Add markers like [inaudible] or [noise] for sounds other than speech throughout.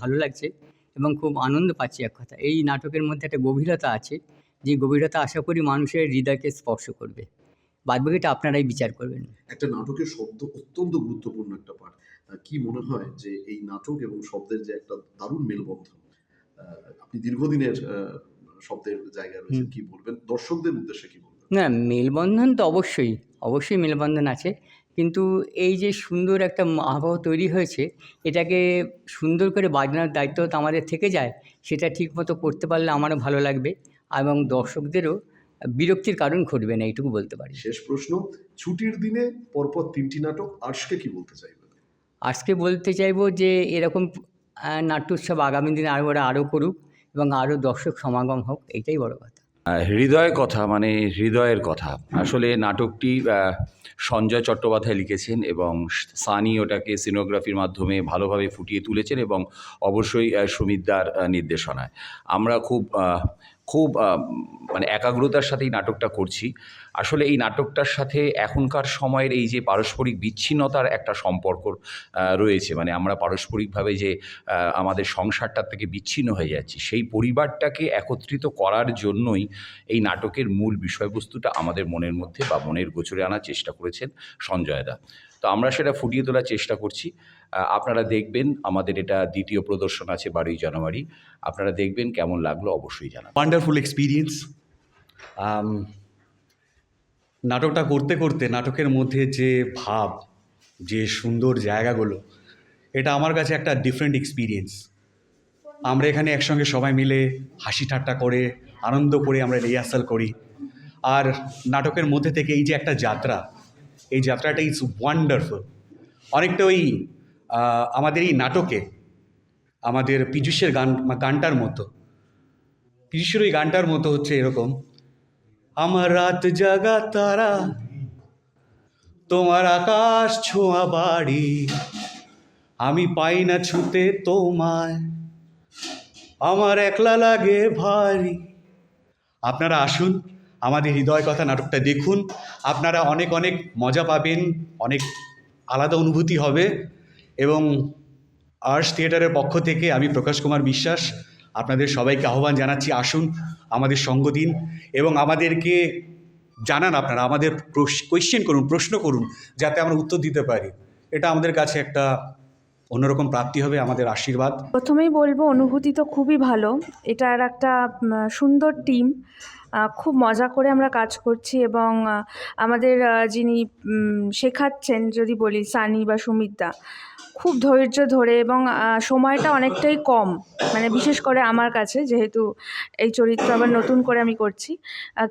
ভালো লাগছে এবং খুব আনন্দ পাচ্ছি এক কথা এই নাটকের মধ্যে একটা গভীরতা আছে যে গভীরতা আশা করি মানুষের হৃদয়কে স্পর্শ করবে। বাদবাকিটা আপনারাই বিচার করবেন। একটা নাটকের শব্দ অত্যন্ত গুরুত্বপূর্ণ একটা পার্ট কি মনে হয় যে এই নাটক এবং শব্দের যে একটা দারুণ মেলবন্ধন আপনি দীর্ঘদিনের শব্দের জায়গায় রয়েছেন কি বলবেন? দর্শকদের উদ্দেশ্যে কি বলবেন? না মেলবন্ধন তো অবশ্যই অবশ্যই মেলবন্ধন আছে। কিন্তু এই যে সুন্দর একটা আবহাওয়া তৈরি হয়েছে এটাকে সুন্দর করে বাজানোর দায়িত্ব তো আমাদের থেকে যায় সেটা ঠিকমতো করতে পারলে আমারও ভালো লাগবে এবং দর্শকদেরও বিরক্তির কারণ ঘটবে না এইটুকু বলতে পারি। শেষ প্রশ্ন ছুটির দিনে পরপর তিনটি নাটক আজকে কি বলতে চাইবেন আজকে বলতে চাইব যে এরকম নাট্যোৎসব আগামী দিনে আরও ওরা আরও করুক এবং আরও দর্শক সমাগম হোক এইটাই বড় কথা। হৃদয় কথা মানে হৃদয়ের কথা। আসলে নাটকটি সঞ্জয় চট্টোপাধ্যায় লিখেছেন এবং সানি ওটাকে সিনোগ্রাফির মাধ্যমে ভালোভাবে ফুটিয়ে তুলেছেন এবং অবশ্যই সুমিতদার নির্দেশনায়। আমরা খুব খুব মানে একাগ্রতার সাথে এই নাটকটা করছি। আসলে এই নাটকটার সাথে এখনকার সময়ের এই যে পারস্পরিক বিচ্ছিন্নতার একটা সম্পর্ক রয়েছে। মানে আমরা পারস্পরিকভাবে যে আমাদের সংসারটার থেকে বিচ্ছিন্ন হয়ে যাচ্ছি, সেই পরিবারটাকে একত্রিত করার জন্যই এই নাটকের মূল বিষয়বস্তুটা আমাদের মনের মধ্যে বা মনের গোচরে আনার চেষ্টা করেছেন সঞ্জয়দা তো আমরা সেটা ফুটিয়ে তোলার চেষ্টা করছি। আপনারা দেখবেন আমাদের এটা দ্বিতীয় প্রদর্শন আছে বারোই জানুয়ারি। আপনারা দেখবেন কেমন লাগল অবশ্যই জানাবেন। ওয়ান্ডারফুল এক্সপিরিয়েন্স নাটকটা করতে করতে নাটকের মধ্যে যে ভাব, যে সুন্দর জায়গাগুলো, এটা আমার কাছে একটা ডিফারেন্ট এক্সপিরিয়েন্স আমরা এখানে একসঙ্গে সবাই মিলে হাসি ঠাট্টা করে, আনন্দ করে আমরা রিহার্সাল করি। আর নাটকের মধ্যে থেকে এই যে একটা যাত্রা এই যাত্রাটা ইজ ওয়ান্ডারফুল অনেকটা ওই আমাদের এই নাটকে, আমাদের পীযুষের গান, গানটার মতো। পীযুষের ওই গানটার মতো হচ্ছে এরকম আমার রাত জাগা তারা, তোমার আকাশ ছোঁয়া বাড়ি, আমি পাই না ছুতে তোমায়, আমার একলা লাগে ভারী। আপনারা আসুন আমাদের হৃদয় কথা নাটকটা দেখুন। আপনারা অনেক অনেক মজা পাবেন, অনেক আলাদা অনুভূতি হবে এবং আর্টস থিয়েটারের পক্ষ থেকে আমি প্রকাশ কুমার বিশ্বাস, আপনাদের সবাইকে আহ্বান জানাচ্ছি, আসুন আমাদের সঙ্গ দিন এবং আমাদেরকে জানান আপনারা, আমাদের কোয়েশ্চেন করুন, প্রশ্ন করুন, যাতে আমরা উত্তর দিতে পারি। এটা আমাদের কাছে একটা অন্যরকম প্রাপ্তি হবে আমাদের আশীর্বাদ। প্রথমেই বলব, অনুভূতি তো খুবই ভালো। এটা আর একটা সুন্দর টিম খুব মজা করে আমরা কাজ করছি এবং আমাদের যিনি শেখাচ্ছেন যদি বলি, সানি বা সুমিতদা খুব ধৈর্য ধরে এবং সময়টা অনেকটাই কম। মানে বিশেষ করে আমার কাছে, যেহেতু এই চরিত্র আবার নতুন করে আমি করছি।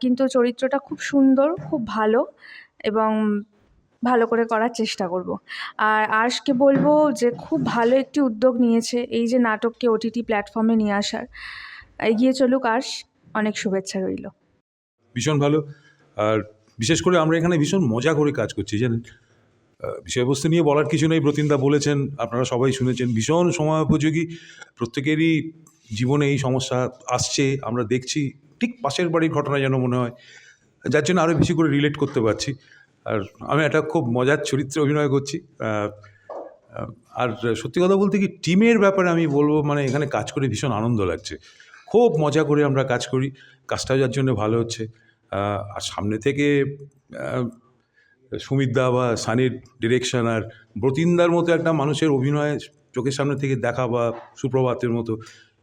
কিন্তু চরিত্রটা খুব সুন্দর, খুব ভালো এবং ভালো করে করার চেষ্টা করব। আর আর্শকে বলব যে খুব ভালো একটি উদ্যোগ নিয়েছে এই যে নাটককে ওটিটি প্ল্যাটফর্মে নিয়ে আসার। এগিয়ে চলুক আর্শ, অনেক শুভেচ্ছা রইল। ভীষণ ভালো। আর বিশেষ করে আমরা এখানে ভীষণ মজা করে কাজ করছি, জানেন? বিষয়বস্তু নিয়ে বলার কিছু নেই প্রতিমদা বলেছেন, আপনারা সবাই শুনেছেন, ভীষণ সময় উপযোগী। প্রত্যেকেরই জীবনে এই সমস্যা আসছে, আমরা দেখছি, ঠিক পাশের বাড়ির ঘটনা যেন মনে হয়। যার জন্য আরও বেশি করে রিলেট করতে পারছি। আর আমি একটা খুব মজার চরিত্রে অভিনয় করছি। আর সত্যি কথা বলতে কি টিমের ব্যাপারে আমি বলব মানে এখানে কাজ করে ভীষণ আনন্দ লাগছে। খুব মজা করে আমরা কাজ করি কাজটাও যার জন্য ভালো হচ্ছে। আর সামনে থেকে সুমিতদা বা সানির ডিরেকশন আর ব্রতিনদার মতো একটা মানুষের অভিনয় চোখের সামনে থেকে দেখা বা সুপ্রভাতের মতো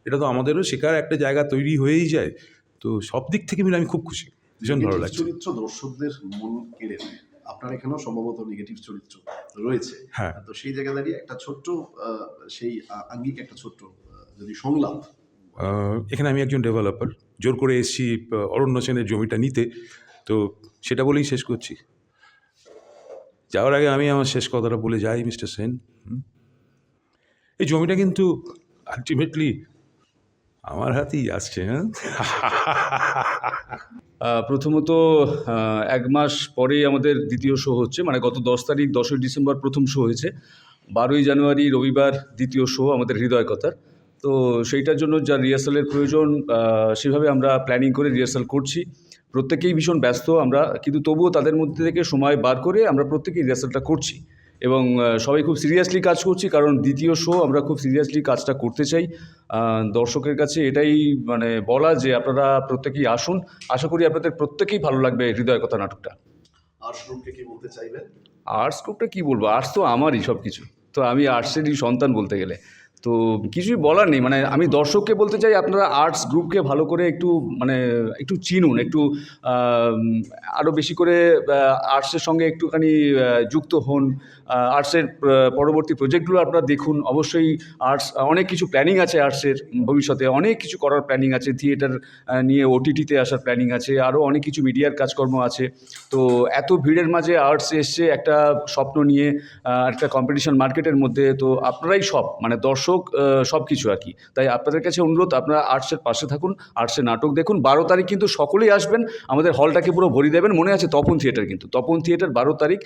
এটা তো আমাদেরও শেখার একটা জায়গা তৈরি হয়েই যায়। তো সব দিক থেকে মিলে আমি খুব খুশি ভীষণ ভালো লাগছে। চরিত্র দর্শকদের মন কেড়ে নেয় আপনার এখানেও সম্ভবত নেগেটিভ চরিত্র রয়েছে। হ্যাঁ। তো সেই জায়গা দাঁড়িয়ে একটা ছোট্ট সেই আঙ্গিক একটা ছোট্ট যদি সংলাপ। এখানে আমি একজন ডেভেলপার জোর করে এসেছি অরণ্য সেনের জমিটা নিতে। তো সেটা বলেই শেষ করছি। যাওয়ার আগে আমি আমার শেষ কথাটা বলে যাই মিস্টার সেন। এই জমিটা কিন্তু আলটিমেটলি আমার হাতেই আসছে হ্যাঁ? [laughs] প্রথমত এক মাস পরেই আমাদের দ্বিতীয় শো হচ্ছে মানে গত দশ তারিখ, দশই ডিসেম্বর প্রথম শো হয়েছে। বারোই জানুয়ারি, রবিবার দ্বিতীয় শো আমাদের হৃদয় কথার তো সেইটার জন্য যা রিহার্সালের প্রয়োজন সেভাবে আমরা প্ল্যানিং করে রিহার্সাল করছি। প্রত্যেকেই ভীষণ ব্যস্ত আমরা, কিন্তু তবুও তাদের মধ্যে থেকে সময় বার করে আমরা প্রত্যেকেই রিহার্সালটা করছি। এবং সবাই খুব সিরিয়াসলি কাজ করছি কারণ দ্বিতীয় শো আমরা খুব সিরিয়াসলি কাজটা করতে চাই। দর্শকের কাছে এটাই মানে বলা যে আপনারা প্রত্যেকেই আসুন। আশা করি আপনাদের প্রত্যেকেই ভালো লাগবে হৃদয় কথা নাটকটা। আর্টস কি বলতে চাইবেন? আর্টস গ্রুপটা কী বলব? আর্টস তো আমারই সব কিছু তো আমি আর্টসেরই সন্তান বলতে গেলে। তো কিছুই বলার নেই। মানে আমি দর্শককে বলতে চাই, আপনারা আর্টস গ্রুপকে ভালো করে একটু মানে একটু চিনুন, একটু আরও বেশি করে আর্টসের সঙ্গে একটুখানি যুক্ত হন। আর্টসের পরবর্তী প্রজেক্টগুলো আপনারা দেখুন। অবশ্যই আর্টস অনেক কিছু প্ল্যানিং আছে আর্টসের ভবিষ্যতে। অনেক কিছু করার প্ল্যানিং আছে। থিয়েটার নিয়ে ওটিটিতে আসার প্ল্যানিং আছে। আরও অনেক কিছু মিডিয়ার কাজকর্ম আছে। তো এত ভিড়ের মাঝে আর্টস এসছে একটা স্বপ্ন নিয়ে একটা কম্পিটিশন মার্কেটের মধ্যে, তো আপনারাই সব মানে দর্শক সব কিছু আর কি। তাই আপনাদের কাছে অনুরোধ, আপনারা আর্টসের পাশে থাকুন, আর্টসের নাটক দেখুন। বারো তারিখ কিন্তু সকলেই আসবেন, আমাদের হলটাকে পুরো ভরি দেবেন, মনে আছে তপন থিয়েটার কিন্তু। তপন থিয়েটার বারো তারিখ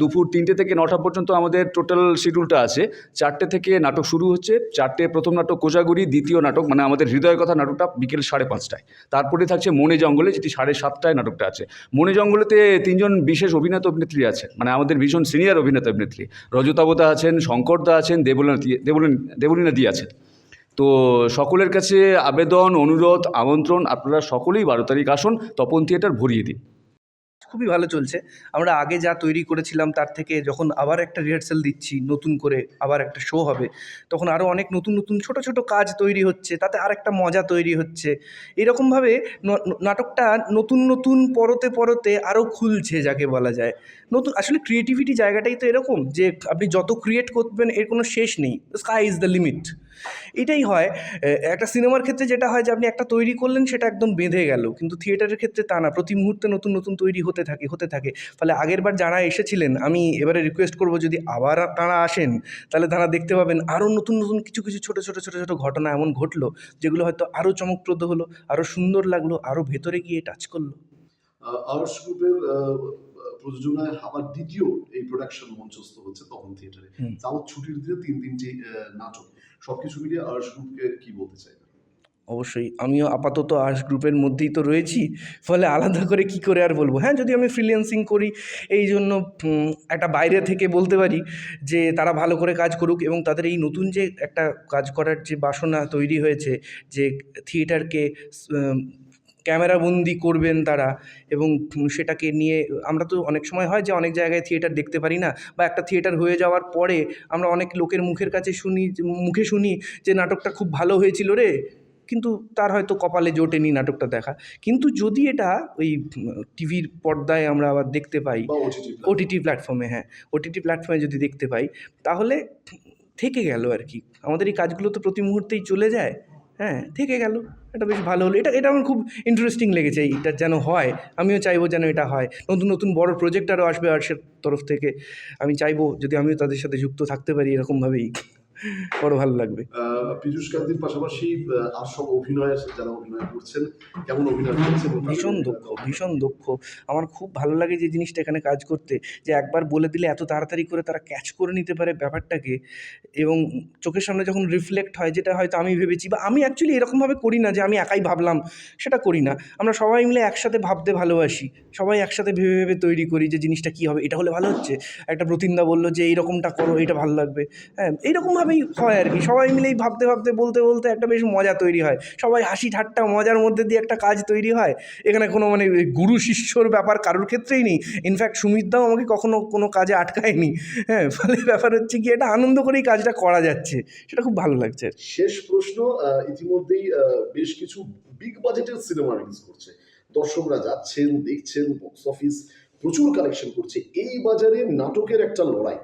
দুপুর তিনটে থেকে নটা পর্যন্ত আমাদের টোটাল শিডিউলটা আছে। চারটে থেকে নাটক শুরু হচ্ছে। চারটে প্রথম নাটক কোজাগুড়ি দ্বিতীয় নাটক মানে আমাদের হৃদয় কথা নাটকটা বিকেল সাড়ে পাঁচটায়। তারপরে থাকছে মনে জঙ্গলে, যেটি সাড়ে সাতটায় নাটকটা আছে। মনে জঙ্গলেতে তিনজন বিশেষ অভিনেতা অভিনেত্রী আছেন মানে আমাদের ভীষণ সিনিয়র অভিনেতা অভিনেত্রী। রজতাবতা আছেন শঙ্করদা আছেন, দেবলীনা দেবলীন দেবলীনা দি আছে তো সকলের কাছে আবেদন, অনুরোধ, আমন্ত্রণ আপনারা সকলেই বারো তারিখ আসুন, তপন থিয়েটার ভরিয়ে দিন। খুবই ভালো চলছে। আমরা আগে যা তৈরি করেছিলাম তার থেকে যখন আবার একটা রিহার্সাল দিচ্ছি, নতুন করে আবার একটা শো হবে, তখন আরও অনেক নতুন নতুন ছোট ছোট কাজ তৈরি হচ্ছে, তাতে আর একটা মজা তৈরি হচ্ছে। এরকমভাবে নাটকটা নতুন নতুন, পরতে পরতে আরও খুলছে যাকে বলা যায়। নতুন, আসলে ক্রিয়েটিভিটি জায়গাটাই তো এরকম যে আপনি যত ক্রিয়েট করবেন এর কোনো শেষ নেই। স্কাই ইজ দ্য লিমিট এটাই হয়। একটা সিনেমার ক্ষেত্রে যেটা হয় যে আপনি একটা তৈরি করলেন সেটা একদম বেঁধে গেল। কিন্তু থিয়েটারের ক্ষেত্রে তা না। প্রতি মুহূর্তে নতুন নতুন তৈরি হতে থাকে হতে থাকে। ফলে আগের বার যারা এসেছিলেন আমি এবারে রিকোয়েস্ট করব যদি আবার তারা আসেন তাহলে তারা দেখতে পাবেন আরও নতুন নতুন কিছু কিছু ছোটো ছোটো ছোটো ছোটো ঘটনা এমন ঘটলো যেগুলো হয়তো আরও চমকপ্রদ হলো আরও সুন্দর লাগল আরও ভেতরে গিয়ে টাচ করল। গ্রুপের আহ, প্রযোজনায় আবার দ্বিতীয় এই প্রোডাকশন মঞ্চস্থ হচ্ছে তখন থিয়েটারে। তাও ছুটির দিনে তিন তিনটি আহ, নাটক সবকিছু মিলিয়ে আর্স গ্রুপকে কি বলতে চাই অবশ্যই, আমিও আপাতত আর্টস গ্রুপের মধ্যেই তো রয়েছি, ফলে আলাদা করে কি করে আর বলব? হ্যাঁ যদি আমি ফ্রিল্যান্সিং করি, এই জন্য একটা বাইরে থেকে বলতে পারি যে তারা ভালো করে কাজ করুক এবং তাদের এই নতুন যে একটা কাজ করার যে বাসনা তৈরি হয়েছে, যে থিয়েটারকে ক্যামেরাবন্দি করবেন তারা এবং সেটাকে নিয়ে আমরা তো অনেক সময় হয় যে অনেক জায়গায় থিয়েটার দেখতে পারি না বা একটা থিয়েটার হয়ে যাওয়ার পরে আমরা অনেক লোকের মুখের কাছে শুনি মুখে শুনি যে নাটকটা খুব ভালো হয়েছিল রে। কিন্তু তার হয়তো কপালে জোটেনি নাটকটা দেখা। কিন্তু যদি এটা ওই টিভির পর্দায় আমরা আবার দেখতে পাই ওটিটি ওটিটি প্ল্যাটফর্মে হ্যাঁ। ওটিটি প্ল্যাটফর্মে যদি দেখতে পাই তাহলে থেকে গেল আর কি। আমাদের এই কাজগুলো তো প্রতি মুহূর্তেই চলে যায়। হ্যাঁ থেকে গেল। এটা বেশ ভালো হলো। এটা এটা আমার খুব ইন্টারেস্টিং লেগেছে এইটা যেন হয়। আমিও চাইব যেন এটা হয়। নতুন নতুন বড় প্রজেক্ট আরও আসবে আর্টসের তরফ থেকে। আমি চাইব যদি আমিও তাদের সাথে যুক্ত থাকতে পারি এরকমভাবেই। বড় ভালো লাগবে। পীযূষ কান্তির পাশাপাশি আর সব অভিনয়ের যারা অভিনয় করছেন কেমন অভিনয় করছেন? ভীষণ দক্ষ ভীষণ দক্ষ আমার খুব ভালো লাগে যে জিনিসটা এখানে কাজ করতে যে একবার বলে দিলে এত তাড়াতাড়ি করে তারা ক্যাচ করে নিতে পারে ব্যাপারটাকে এবং চোখের সামনে যখন রিফ্লেক্ট হয় যেটা হয়তো আমি ভেবেছি বা আমি অ্যাকচুয়ালি এরকমভাবে করি না যে আমি একাই ভাবলাম সেটা করি না। আমরা সবাই মিলে একসাথে ভাবতে ভালোবাসি সবাই একসাথে ভেবে ভেবে তৈরি করি যে জিনিসটা কী হবে এটা হলে ভালো হচ্ছে। একটা প্রতিন্দা বলল যে এইরকমটা করো এটা ভালো লাগবে। হ্যাঁ এইরকমভাবেই হয় আর কি, সবাই মিলেই ভাবতে ভাবতে, বলতে বলতে একটা বেশ মজা তৈরি হয়। সবাই হাসি ঠাট্টা মজার মধ্যে দিয়ে একটা কাজ তৈরি হয়। এখানে কোনো মানে গুরু শিষ্যর ব্যাপার কারোর ক্ষেত্রেই নেই। ইনফ্যাক্ট সুমিতদাও আমাকে কখনো কোনো কাজে আটকায়নি। হ্যাঁ ফলে ব্যাপার হচ্ছে কি, এটা আনন্দ করেই কাজটা করা যাচ্ছে। সেটা খুব ভালো লাগছে। শেষ প্রশ্ন ইতিমধ্যেই বেশ কিছু বিগ বাজেটের সিনেমা রিলিজ করছে। দর্শকরা যাচ্ছেন, দেখছেন বক্স অফিস প্রচুর কালেকশন করছে। এই বাজারে নাটকের একটা লড়াই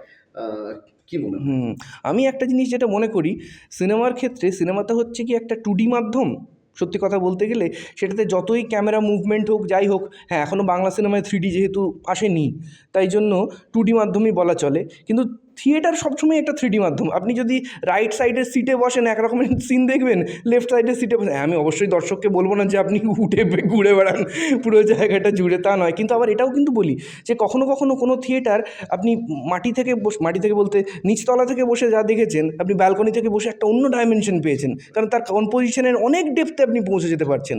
কি মনে হুম, আমি একটা জিনিস যেটা মনে করি, সিনেমার ক্ষেত্রে সিনেমাটা হচ্ছে কি একটা টুডি মাধ্যম। সত্যি কথা বলতে গেলে সেটাতে যতই ক্যামেরা মুভমেন্ট হোক, যাই হোক হ্যাঁ এখনও বাংলা সিনেমায় থ্রি যেহেতু আসেনি, তাই জন্য টু মাধ্যমেই বলা চলে। কিন্তু থিয়েটার সবসময় একটা থ্রি মাধ্যম। আপনি যদি রাইট সাইডের সিটে বসেন এক রকমের সিন দেখবেন লেফট সাইডের সিটে বসেন আমি অবশ্যই দর্শককে বলব না যে আপনি উঠে ঘুরে বেড়ান, পুরো জায়গাটা জুড়ে তা নয়। কিন্তু আবার এটাও কিন্তু বলি যে কখনো কখনো কোনো থিয়েটার, আপনি মাটি থেকে বস মাটি থেকে বলতে নিচতলা থেকে বসে যা দেখেছেন, আপনি ব্যালকনি থেকে বসে একটা অন্য ডাইমেনশন পেয়েছেন, কারণ তার কম্পোজিশনের অনেক ডেপথে আপনি পৌঁছে যেতে পারছেন।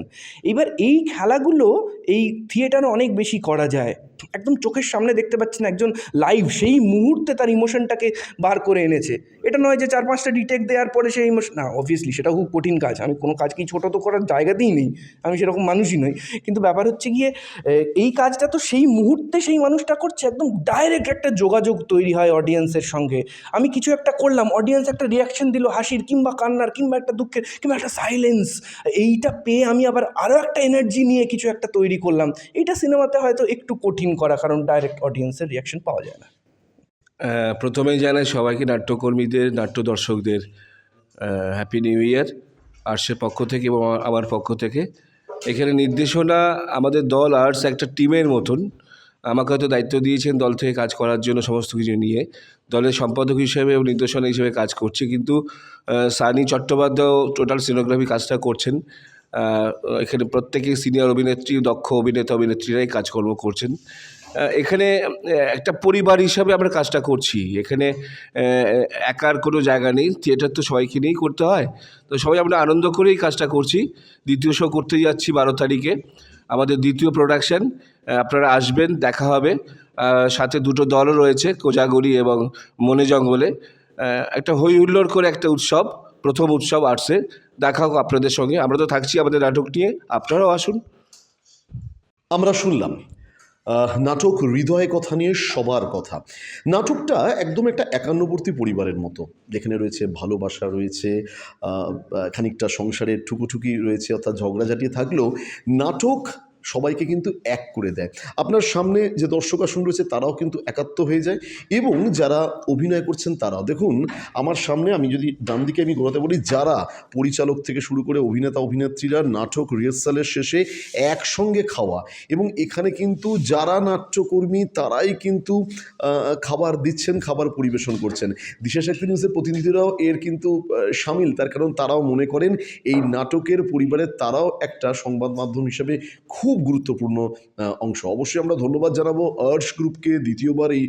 এবার এই খেলাগুলো এই থিয়েটারে অনেক বেশি করা যায়। একদম চোখের সামনে দেখতে পাচ্ছেন একজন লাইভ সেই মুহূর্তে তার ইমোশনটাকে বার করে এনেছে। এটা নয় যে চার পাঁচটা ডিটেক দেওয়ার পরে সেই ইমোশন না অবভিয়াসলি সেটা খুব কঠিন কাজ। আমি কোনো কাজকেই ছোটো তো করার জায়গাতেই নেই। আমি সেরকম মানুষই নই। কিন্তু ব্যাপার হচ্ছে গিয়ে এই কাজটা তো সেই মুহূর্তে সেই মানুষটা করছে। একদম ডাইরেক্ট একটা যোগাযোগ তৈরি হয় অডিয়েন্সের সঙ্গে। আমি কিছু একটা করলাম অডিয়েন্স একটা রিয়াকশন দিল হাসির, কিংবা কান্নার, কিংবা একটা দুঃখের, কিংবা একটা সাইলেন্স এইটা পেয়ে আমি আবার আরও একটা এনার্জি নিয়ে কিছু একটা তৈরি করলাম। এইটা সিনেমাতে হয়তো একটু কঠিন করা, কারণ ডাইরেক্ট অডিয়েন্সের রিয়াকশন পাওয়া যায় না। প্রথমেই জানাই সবাইকে নাট্যকর্মীদের নাট্য দর্শকদের হ্যাপি নিউ ইয়ার আর্টসের পক্ষ থেকে এবং আমার- পক্ষ থেকে এখানে নির্দেশনা, আমাদের দল আর্টস একটা টিমের মতন। আমাকে হয়তো দায়িত্ব দিয়েছেন দল থেকে কাজ করার জন্য সমস্ত কিছু নিয়ে। দলের সম্পাদক হিসেবে এবং নির্দেশনা হিসেবে কাজ করছি, কিন্তু সানি চট্টোপাধ্যায় টোটাল সিনোগ্রাফি কাজটা করছেন। এখানে প্রত্যেকেই সিনিয়র অভিনেত্রী, দক্ষ অভিনেতা, অভিনেত্রীরাই কাজকর্ম করছেন। এখানে একটা পরিবার হিসাবে আমরা কাজটা করছি। এখানে একার কোনো জায়গা নেই থিয়েটার তো সবাইকে নিয়েই করতে হয়। তো সবাই আমরা আনন্দ করেই কাজটা করছি। দ্বিতীয় শো করতে যাচ্ছি বারো তারিখে। আমাদের দ্বিতীয় প্রোডাকশান আপনারা আসবেন, দেখা হবে। সাথে দুটো দলও রয়েছে, কোজাগরি এবং মনে জঙ্গলে। একটা হৈ হুল্লোড় করে একটা উৎসব, প্রথম উৎসব আর্টসে দেখা হোক আপনাদের সঙ্গে। আমরা তো থাকছি আমাদের নাটক নিয়ে। আপনারাও আসুন। আমরা শুনলাম নাটক হৃদয় কথা নিয়ে সবার কথা। নাটকটা একদম একটা একান্নবর্তী পরিবারের মতো। যেখানে রয়েছে ভালোবাসা রয়েছে খানিকটা সংসারের ঠুকুঠুকি রয়েছে, অর্থাৎ ঝগড়াঝাটি থাকলেও নাটক সবাইকে কিন্তু এক করে দেয়। আপনার সামনে যে দর্শক আসন রয়েছে, তারাও কিন্তু একাত্ম হয়ে যায় এবং যারা অভিনয় করছেন, তারাও। দেখুন, আমার সামনে আমি যদি ডান দিকে আমি ঘোরাতে বলি, যারা পরিচালক থেকে শুরু করে অভিনেতা, অভিনেত্রীরা নাটক রিহার্সালের শেষে একসঙ্গে খাওয়া এবং এখানে কিন্তু যারা নাট্যকর্মী, তারাই কিন্তু খাবার দিচ্ছেন, খাবার পরিবেশন করছেন। দিশা শক্তি নিউজের প্রতিনিধিরাও এর কিন্তু সামিল। তার কারণ তারাও মনে করেন, এই নাটকের পরিবারের তারাও একটা সংবাদ মাধ্যম হিসেবে খুব গুরুত্বপূর্ণ অংশ। অবশ্যই আমরা ধন্যবাদ জানাব আর্টস গ্রুপকে দ্বিতীয়বার এই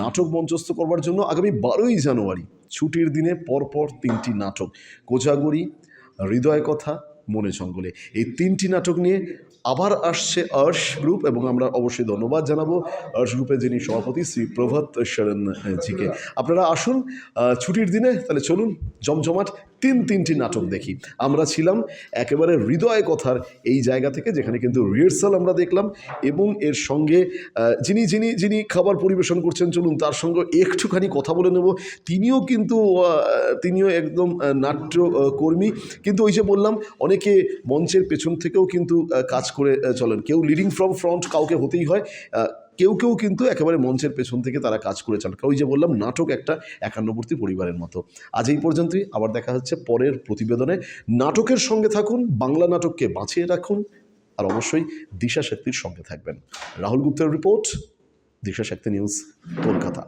নাটক মঞ্চস্থ করবার জন্য। আগামী বারোই জানুয়ারি, ছুটির দিনে পরপর তিনটি নাটক। কোজাগরি, হৃদয় কথা, মনে জঙ্গলে। এই তিনটি নাটক নিয়ে আবার আসছে আর্শ গ্রুপ এবং আমরা অবশ্যই ধন্যবাদ জানাব। আর্শ গ্রুপের যিনি সভাপতি শ্রী প্রভাত শরণ জিকে। আপনারা আসুন ছুটির দিনে তাহলে চলুন জমজমাট তিন তিনটি নাটক দেখি। আমরা ছিলাম একেবারে হৃদয় কথার এই জায়গা থেকে যেখানে কিন্তু রিহার্সাল আমরা দেখলাম এবং এর সঙ্গে যিনি যিনি যিনি খাবার পরিবেশন করছেন চলুন তার সঙ্গে একটুখানি কথা বলে নেব। তিনিও কিন্তু তিনিও একদম আহ, নাট্য কর্মী কিন্তু ওই যে বললাম অনেকে মঞ্চের পেছন থেকেও কিন্তু কাজ করে চলেন। কেউ লিডিং ফ্রম ফ্রন্ট কাউকে হতেই হয় কেউ কেউ কিন্তু একেবারে মঞ্চের পেছন থেকে তারা কাজ করে চান ওই যে বললাম, নাটক একটা একান্নবর্তী পরিবারের মতো। আজ এই পর্যন্তই, আবার দেখা হচ্ছে পরের প্রতিবেদনে। নাটকের সঙ্গে থাকুন, বাংলা নাটককে বাঁচিয়ে রাখুন, আর অবশ্যই দিশা শক্তির সঙ্গে থাকবেন। রাহুল গুপ্তের রিপোর্ট, দিশা শক্তি নিউজ, কলকাতা।